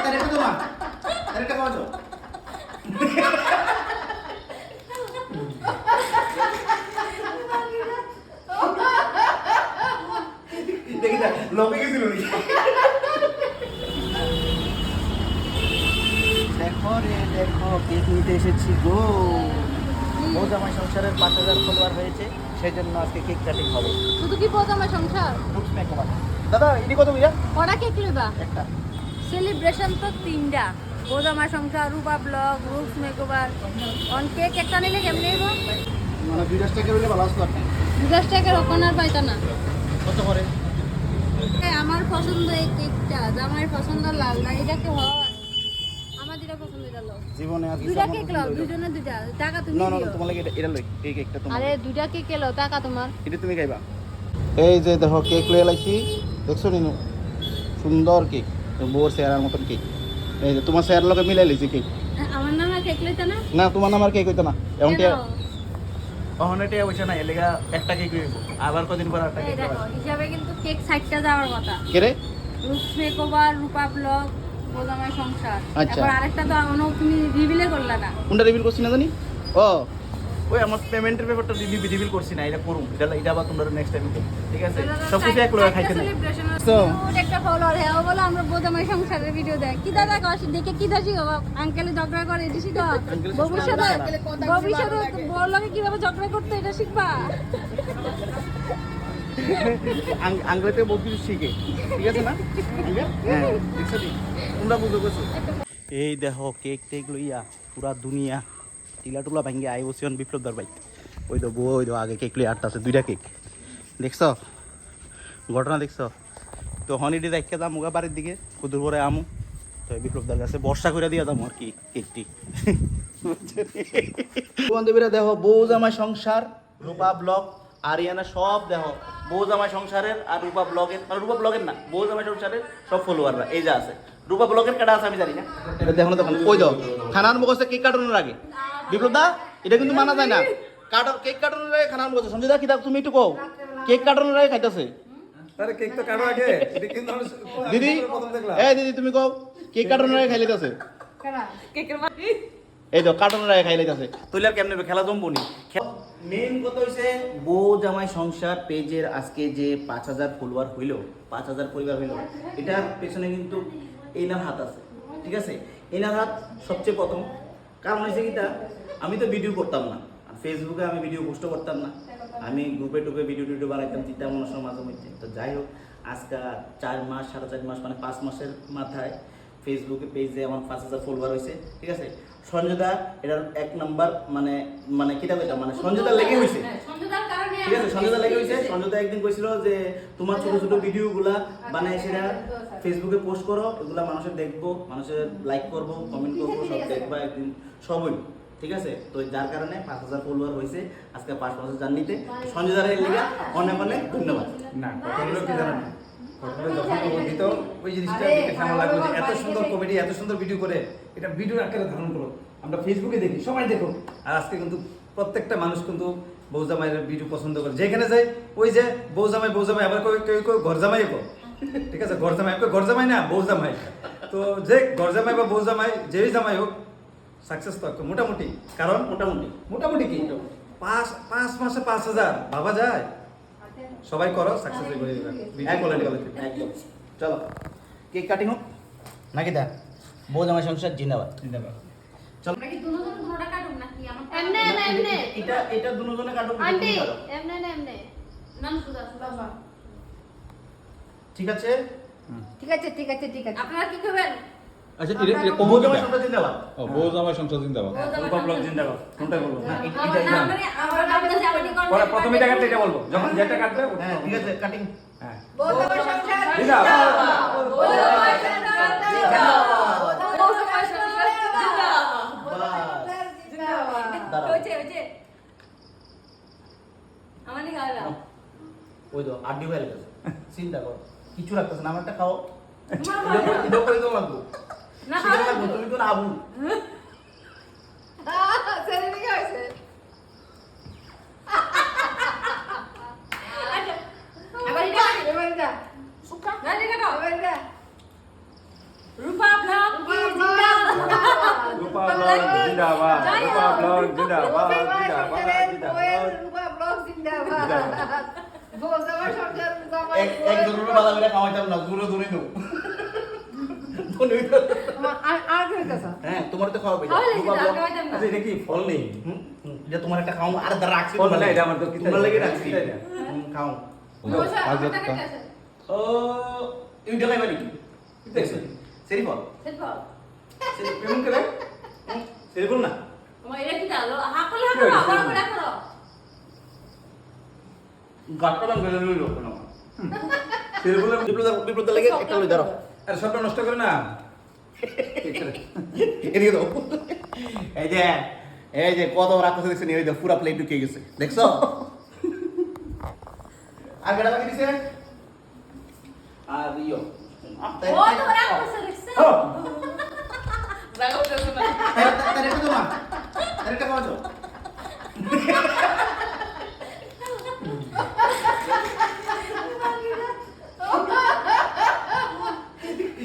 Tadi itu mah. Tadi kita mau দেখি না লোকে গেছিল নাকি দেখো রে দেখো কেক নিতে এসেছি গো ও সংসারের পাঁচ হাজার ফলোয়ার হয়েছে সেই জন্য আজকে কেক কাটিং হবে। শুধু কি বোঝামা সংসার? দাদা ইনি কত বুঝা কটা কেক লইবা একটা। সেলিব্রেশন তো তিনটা। বোঝামা সংসার Rupa blog rules makeover on cake একটা নিলে কেমন নেব মানে দশ টাকা হইলে ভালো আসতো। দশ টাকার ওখান পাইতা না। কত করে? আমার পছন্দ এই কেকটা জামাইয়ের পছন্দ লাল না এটাকে হয় আমার যেটা পছন্দ এটা জীবনে আর দুইটা কেক লও। দুইজনে দুইটা টাকা তুমি না না দিও। তোমার লাগে এটা এটা লই এই কেকটা তোমার আরে দুইটা কেক এলো টাকা তোমার। এটা তুমি খাইবা। এই যে দেখো কেক লয়ে লাইছি। দেখছ নিনু সুন্দর কেক বউর চেহারার মতন কেক এই যে তোমার চেহারার লগে মিলাই লাইছি কেক আমার নামে কেক লইতা না? না তোমার নাম আর কেক হইতো না। এমন কেন? অহনে টিয়া বসে না এলাকা একটা কেক হইব আবার কদিন পর একটা কেক দেখো হিসাবে কিন্তু কেক সাইডটা যাওয়ার কথা। কে রে? রূপস মেকওভার রূপা ব্লগ বোঝামার সংসার। আচ্ছা। আরেকটা তো এখনও তুমি রিভিলে করলা না। কোনটা রিভিল করছি না জানি? ও। ওই আমার পেমেন্টের ব্যাপারটা রিভিল করছি না এটা করুম। এটা এটা আবার তোমরা নেক্সট টাইম ঠিক আছে? সব কিছু এক লগে খাইতে না। So- একটা ফলোয়ার হ্যাঁ ও বলে আমরা বোঝামার সংসারের ভিডিও দেয়। কি দাদা কস দেখে কি দাসি গো আঙ্কেলে ঝগড়া করে এটা শিখো? ভবিষ্যতে ভবিষ্যতে বড় লাগে কীভাবে ঝগড়া করতে এটা শিখবা? আঙ্গুলে থেকে বহুত কিছু শিখে ঠিক আছে না? আঙ্কেল? হ্যাঁ? এই দেখো কেক টেক লইয়া পুরা দুনিয়া টিলা টুলা ভাঙ্গে আই বসিয়ন বিপ্লব দর বাইক ওই তো বউ, ওই তো আগে কেক লই আটটা আছে দুইটা কেক। দেখছ? ঘটনা দেখছ? তো হনিডি দেখে যাম মুগা বাড়ির দিকে কুদুর পরে আমু। তো বিপ্লব দার কাছে বর্ষা করে দিয়া যাব আর কি কেকটি বান্ধবীরা দেখো, বউ জামাই সংসার, রূপা ব্লগ, আরিয়ানা সব দেখো। বউ জামাই সংসারের আর রূপা ব্লগের মানে রূপা ব্লগের না, বউ জামাই সংসারের সব ফলোয়াররা এই যা আছে। রূপা ব্লগের কাটা আছে আমি জানি না। এটা দেখো তখন কই দাও খানার মুখস্থ কেক কাটানোর আগে। বিপ্লব দা এটা কিন্তু মানা যায় না। কাটার কেক কাটানোর আগে খানার মুখস্থ। সঞ্জয় দা কি তুমি একটু কও। কেক কাটানোর আগে খাইতেছে। আরে কেক তো কাটো আগে। দিদি এই দিদি তুমি কও কেক কাটানোর আগে খাই লইতেছে এই তো কার্টুনের আগে খাই লাইতেছে তুই আর কেমনে খেলা জমবো নি। মেন কথা হইছে বউ জামাই সংসার পেজের আজকে যে পাঁচ হাজার ফলোয়ার হইল পাঁচ হাজার পরিবার হইল এটার পেছনে কিন্তু এনার হাত আছে, ঠিক আছে? এনার হাত সবচেয়ে প্রথম। কারণ হয়েছে কিটা আমি তো ভিডিও করতাম না ফেসবুকে আমি ভিডিও পোস্টও করতাম না। আমি গ্রুপে টুপে ভিডিও টিডিও বানাইতাম, চিন্তা মানুষের মাঝে মধ্যে। তো যাই হোক, আজকে চার মাস, সাড়ে চার মাস মানে পাঁচ মাসের মাথায় ফেসবুকে পেজে আমার পাঁচ হাজার ফলোয়ার হয়েছে ঠিক আছে? সঞ্জয়দা এটার এক নাম্বার মানে মানে কিতা কইতাম মানে সঞ্জয়দা লেগে হয়েছে। ঠিক আছে সঞ্জয়দা লেগে হয়েছে। সঞ্জয়দা একদিন কইছিল যে তোমার ছোট ছোট ভিডিওগুলা বানায় সেটা ফেসবুকে পোস্ট করো এগুলা মানুষের দেখব মানুষের লাইক করব কমেন্ট করব সব দেখবা একদিন সবই ঠিক আছে? তো যার কারণে পাঁচ হাজার ফলোয়ার হয়েছে আজকে পাঁচ বছর জার্নিতে সঞ্জয়দার লেগে অনেক অনেক ধন্যবাদ। না। যখন ওই জিনিসটা দেখে লাগল যে এত সুন্দর কমেডি এত সুন্দর ভিডিও করে এটা ভিডিওর আকারে ধারণ করো আমরা ফেসবুকে দেখি সবাই দেখো। আর আজকে কিন্তু প্রত্যেকটা মানুষ কিন্তু বৌজামাইয়ের ভিডিও পছন্দ করে। যেখানে যায় ওই যে বৌজামাই বৌজামাই আবার কেউ কেউ কেউ ঘর জামাই কো ঠিক আছে ঘর জামাই ঘর জামাই না বৌজামাই তো যে ঘর জামাই বা বৌজামাই যেই জামাই হোক সাকসেস তো মোটামুটি। কারণ? মোটামুটি। মোটামুটি কি? পাঁচ পাঁচ মাসে পাঁচ হাজার। ভাবা যায়। সবাই করো সাকসেস করে দিবে। ভিডিও কোয়ালিটি কোয়ালিটি একদম। চলো। কেক কাটিং হোক। নাকি দা বউ জামাই সংসার জিন্দাবাদ। জিন্দাবাদ। এমনে এমনে এমনে। এটা এটা দুজনে কাটো আন্টি এমনে না এমনে নাম সুদা সুদা ঠিক আছে? ঠিক আছে ঠিক আছে ঠিক আছে। আপনারা কি খাবেন আচ্ছা এটা এটা বউ কোন জামাই জামাই সংসার জিন্দাবাদ। ও বউ জামাই সংসার জিন্দাবাদ রূপা ব্লগ জিন্দাবাদ। কোনটা বলব? না না এটা- এটা না। পরে প্রথমে এটা এটা বলব। যখন যেটা কাটবে হ্যাঁ ঠিক আছে কাটিং হ্যাঁ। ওই তো আড্ডি হয়ে চিন্তা কর। কিছু লাগতেছে না আমারটা খাও। এটা করে দাও লাগবো। লাভু একজন রুপা বাধা করে খাওয়াইতাম না দূরে দূরে নেব। হ্যাঁ তোমার তো খাওয়াবে আচ্ছা এটা কি ফল নেই? যে তোমার একটা খাও আর দা রাখছি ফল না, এটা আমার তো তোমার লাগে রাখছি। হুম, খাও। ও তুমি দেখাইবা নাকি? দেখছ? সেরি ফল? দেখো সেরি কেমন করে সেরি ফল না? তোমার এটা কি দাও হাকলে হাকলে আবার করে করো। গাটটা দাম লইলো কেন সেরি ফল বিপ্লব বিপ্লব লাগে একটা লই দাও আর সবটা নষ্ট করে না? এদিকে দাও এই যে এই যে কত রাক্ষস দেখছেন এই যে পুরা প্লেট ঢুকে গেছে। দেখছ? আর কেটা বাকি দিছে? আর ইয়ো। ও তো রাখছে দেখছ রাগো তো না। তোমার তার একটা খাওয়া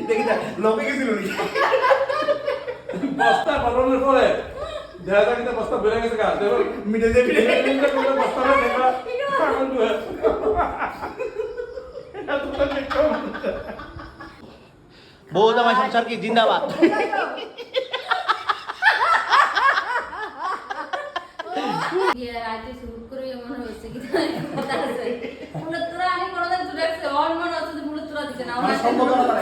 দেখি না লোকে গেছিল নাকি বস্তা পালনের পরে দেখা যায় কিন্তু বস্তা বেড়ে গেছে গা। দেখো মিটে দিয়ে মিটে মিনিটে করে বস্তাটা দেখা পাগল হয়ে বউ জামাই সংসার কি জিন্দাবাদ। বিয়ে রাতে শুরু করে মনে হচ্ছে কি কথা আছে মুলে তোরা আমি কোনদিন তো দেখছে অন মনে হচ্ছে না মানে সম্ভাবনা মানে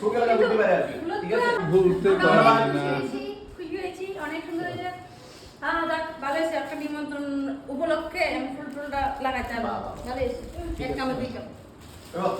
সুখে লাগা পারে আর ঠিক আছে? ভুলতে পারি না। খুশি হয়েছি অনেক সুন্দর হয়েছে। হ্যাঁ যাক ভালো হয়েছে। একটা নিমন্ত্রণ উপলক্ষে আমি ফুল ফুলটা লাগাইতে পারব। ভালো হয়েছে। এক কামে দুই কাম। এবার